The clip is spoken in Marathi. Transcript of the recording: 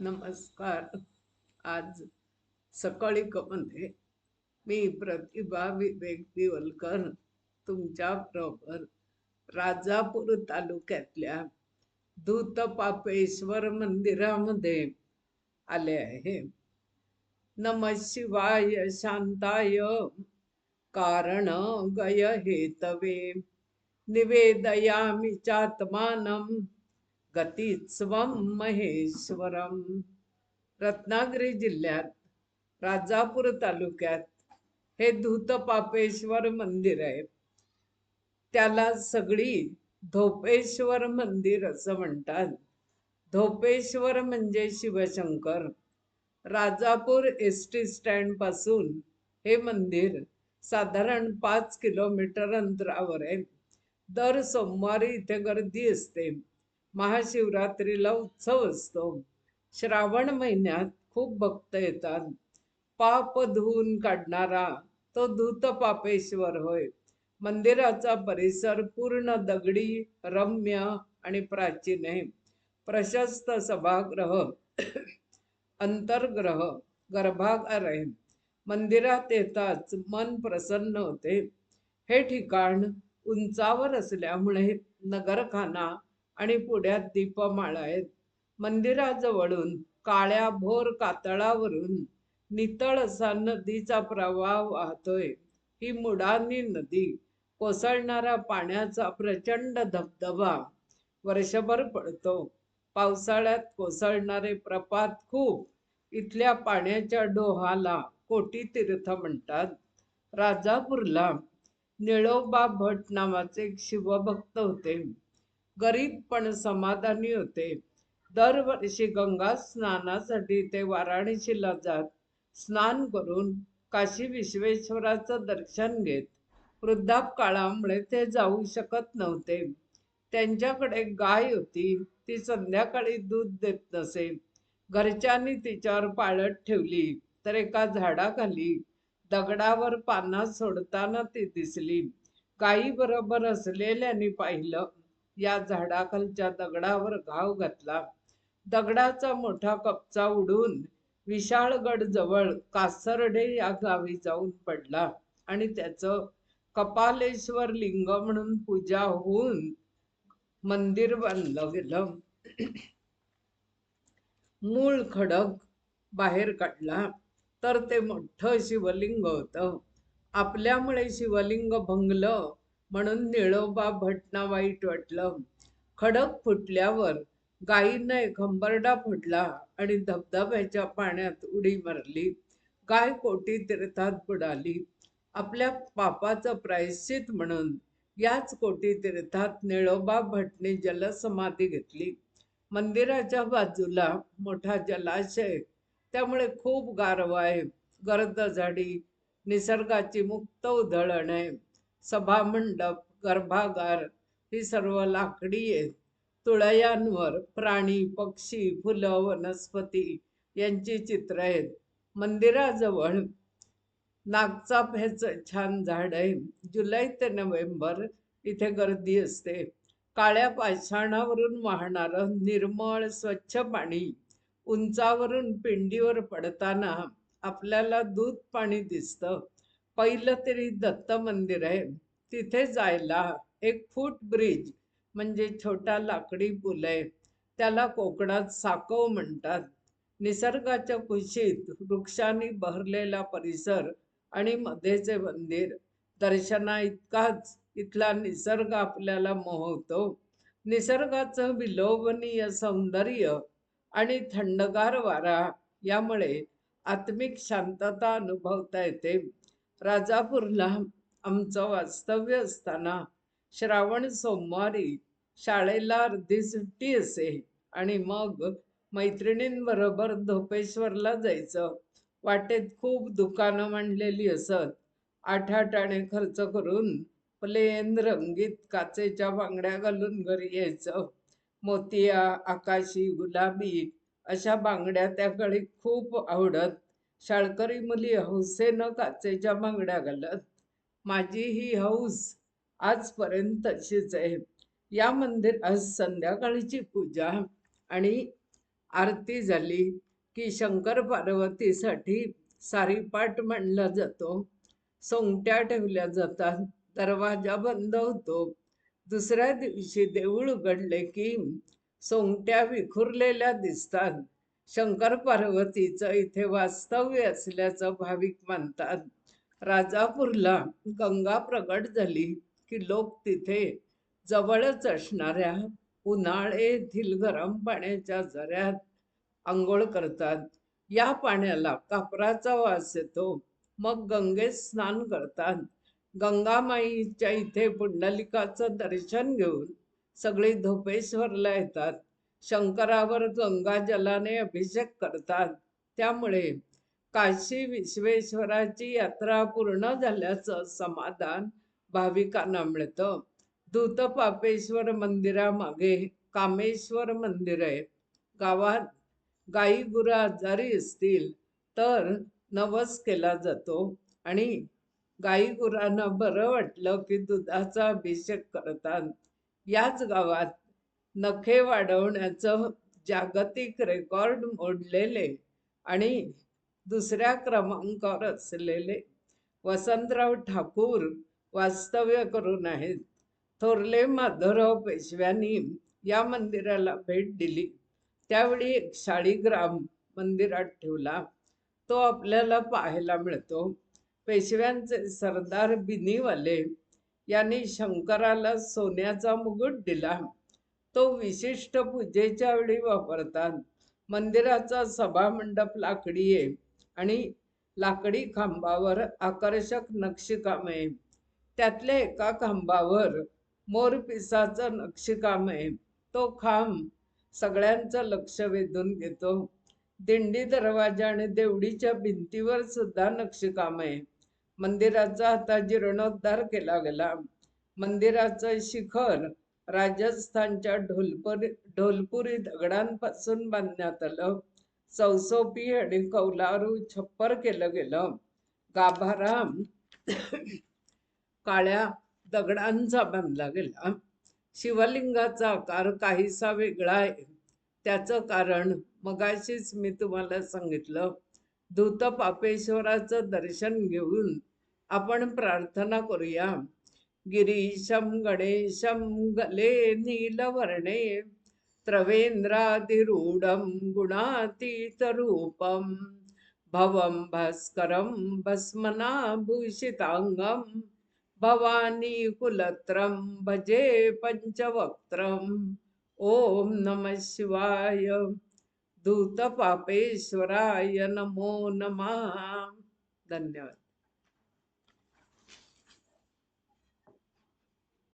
नमस्कार. आज सकाळी कमध्ये मी प्रतिभा विवेक दिवलकर तुमच्याबरोबर राजापूर तालुक्यातल्या धूतपापेश्वर मंदिरामध्ये आले आहे. नम शिवाय शांताय कारण गय हेतवे. निवेदयामी चात्मानम गतीत्स्वम महेश्वरम. रत्नागिरी जिल्ह्यात राजापूर तालुक्यात हे धूतपापेश्वर मंदिर आहे. त्याला सगळी धोपेश्वर मंदिर असं म्हणतात. धोपेश्वर म्हणजे शिवशंकर. राजापूर एस टी स्टँडपासून हे मंदिर साधारण पाच किलोमीटर अंतरावर आहे. दर सोमवारी इथे गर्दी असते. महाशिवरात्रीला उत्सव असतो. श्रावण महिन्यात खूप भक्त येतात. पाप धुवून काढणारा तो धूत पापेश्वर होय. मंदिराचा परिसर पूर्ण दगडी रम्य आणि प्राचीन आहे. प्रशस्त सभागृह अंतर्ग्रह गर्भागार आहे मंदिरात येताच मन प्रसन्न होते. हे ठिकाण उंचावर असल्यामुळे नगरखाना आणि पुढ्यात दीपमाळा आहेत. मंदिराजवळून काळ्या भोर कातळावरून नितळ असा नदीचा प्रवाह वाहतोय. ही मुडानी नदी कोसळणारा पाण्याचा प्रचंड धबधबा वर्षभर पडतो. पावसाळ्यात कोसळणारे प्रपात खूप इथल्या पाण्याच्या डोहाला कोटी तीर्थ म्हणतात. राजापूरला निळोबा भट नावाचे एक शिवभक्त होते. गरीब पण समाधानी होते. दरवर्षी गंगा स्नानासाठी ते वाराणसीला जात. स्नान करून काशी विश्वेश्वराचं दर्शन घेत. वृद्धापकाळामुळे ते जाऊ शकत नव्हते. त्यांच्याकडे गाय होती ती संध्याकाळी दूध देत नसे. घरच्यांनी तिच्यावर पाळत ठेवली तर एका झाडाखाली दगडावर पाना सोडताना ती दिसली. गायी बरोबर असलेल्यानी पाहिलं या झाडाखालच्या दगडावर घाव घातला. दगडाचा मोठा कपचा उडून विशाळगड जवळ कासरडे या गावी जाऊन पडला आणि त्याचं कपालेश्वर लिंग म्हणून पूजा होऊन मंदिर बांधलं गेलं. मूळ खडक बाहेर काढला. तर ते मोठं शिवलिंग होतं. आपल्यामुळे शिवलिंग भंगलं म्हणून निळोबा भटना वाईट वाटलं. खडक फुटल्यावर गायीनं एक हंबरडा फुटला आणि धबधब्याच्या पाण्यात उडी मारली. गाय कोटी तीर्थात बुडाली. आपल्या पापाचं प्रायश्चित म्हणून याच कोटी तीर्थात निळोबा भटने जलसमाधी घेतली. मंदिराच्या बाजूला मोठा जलाशय त्यामुळे खूप गारवा आहे. गर्द झाडी निसर्गाची मुक्त उधळण आहे. सभामंडप गर्भागार ही सर्व लाकडी आहेत. तुळयांवर प्राणी पक्षी फुलं वनस्पती यांची चित्र आहेत. मंदिराजवळ नागचाफ्याचं छान झाड आहे. जुलै ते नोव्हेंबर इथे गर्दी असते. काळ्या पाषाणावरून वाहणारं निर्मळ स्वच्छ पाणी उंचावरून पिंडीवर पडताना आपल्याला दूध पाणी दिसतं. पहिलं तरी दत्त मंदिर आहे. तिथे जायला एक फूट ब्रिज म्हणजे छोटा लाकडी पूल आहे. त्याला कोकणात साकव म्हणतात. निसर्गाच्या कुशीत वृक्षांनी बहरलेला परिसर आणि मध्येचे मंदिर. दर्शना इतकाच इथला निसर्ग आपल्याला मोहवतो निसर्गाचं विलोभनीय सौंदर्य आणि थंडगार वारा यामुळे आत्मिक शांतता अनुभवता येते. राजापूरला आमचं वास्तव्य असताना श्रावण सोमवारी शाळेला अर्धी सुट्टी असे आणि मग मैत्रिणींबरोबर धोपेश्वरला जायचं. वाटेत खूप दुकानं मांडलेली असत. आठ आठ आणे खर्च करून प्लेन रंगीत काचेच्या बांगड्या घालून घरी यायचं. मोतिया आकाशी गुलाबी अशा बांगड्या त्या खूप आवडत. शाळकरी मुली हौसेनं काचेच्या बांगड्या घालत माझी ही हौस आजपर्यंत तशीच आहे. या मंदिर आज संध्याकाळीची पूजा आणि आरती झाली की शंकर पार्वतीसाठी सारीपाट मांडला जातो. सोंगट्या ठेवल्या जातात दरवाजा बंद होतो. दुसऱ्या दिवशी देऊळ उघडले की सोंगट्या विखुरलेल्या दिसतात. शंकर पार्वतीचं इथे वास्तव्य असल्याचं भाविक मानतात राजापूरला गंगा प्रगट झाली की लोक तिथे जवळच असणाऱ्या उन्हाळे येथील गरम पाण्याच्या झऱ्यात आंघोळ करतात. या पाण्याला कापराचा वास येतो. मग गंगेत स्नान करतात. गंगामाईच्या इथे पुंडलिकाचं दर्शन घेऊन सगळे धोपेश्वरला येतात. शंकरावर गंगा जलाने अभिषेक करतात. त्यामुळे काशी विश्वेश्वराची यात्रा पूर्ण झाल्याचं समाधान भाविकांना मिळतं. दूतपापेश्वर मंदिरामागे कामेश्वर मंदिर आहे. गावात गाई गुरं आजारी असतील तर नवस केला जातो आणि गाई गुरांना बरं वाटलं की दुधाचा अभिषेक करतात. याच गावात नखे वाढवण्याचं जागतिक रेकॉर्ड मोडलेले आणि दुसऱ्या क्रमांकावर असलेले वसंतराव ठाकूर वास्तव्य करून आहेत. थोरले माधवराव पेशव्यांनी या मंदिराला भेट दिली. त्यावेळी एक शाळीग्राम मंदिरात ठेवला. तो आपल्याला पाहायला मिळतो. पेशव्यांचे सरदार बिनीवाले यांनी शंकराला सोन्याचा मुकुट दिला. तो विशिष्ट पूजेच्या वेळी वापरतात. मंदिराचा सभामंडप लाकडी आहे आणि लाकडी खांबावर आकर्षक नक्षीकाम. आहे त्यातल्या एका खांबावर मोरपिसाचं नक्षीकाम. आहे तो खांब सगळ्यांचं लक्ष वेधून घेतो. दिंडी दरवाजा आणि देवडीच्या भिंतीवर सुद्धा नक्षीकाम. आहे मंदिराचा आता जीर्णोद्धार केला गेला. मंदिराचं शिखर राजस्थानच्या ढोलपुरी ढोलपुरी दगडांपासून बांधण्यात आलं. चौसोपी आणि कौलारू छप्पर केलं गेलं. गाभारा काळ्या दगडांचा बांधला गेला. शिवलिंगाचा आकार काहीसा वेगळा आहे. त्याचं कारण मगाशीच मी तुम्हाला सांगितलं. धूत पापेश्वराचं दर्शन घेऊन आपण प्रार्थना करूया. गिरीशम गणेशम गले नीलवर्णे त्रवेंद्रादिरूढं गुणातीतरूपं भवं भास्करं भस्मनाभूषिताङ्गं भवानी कुलत्रं भजे पञ्चवक्त्रम् ॐ नमः शिवाय दूतपापेश्वराय नमो नमः। धन्यवाद।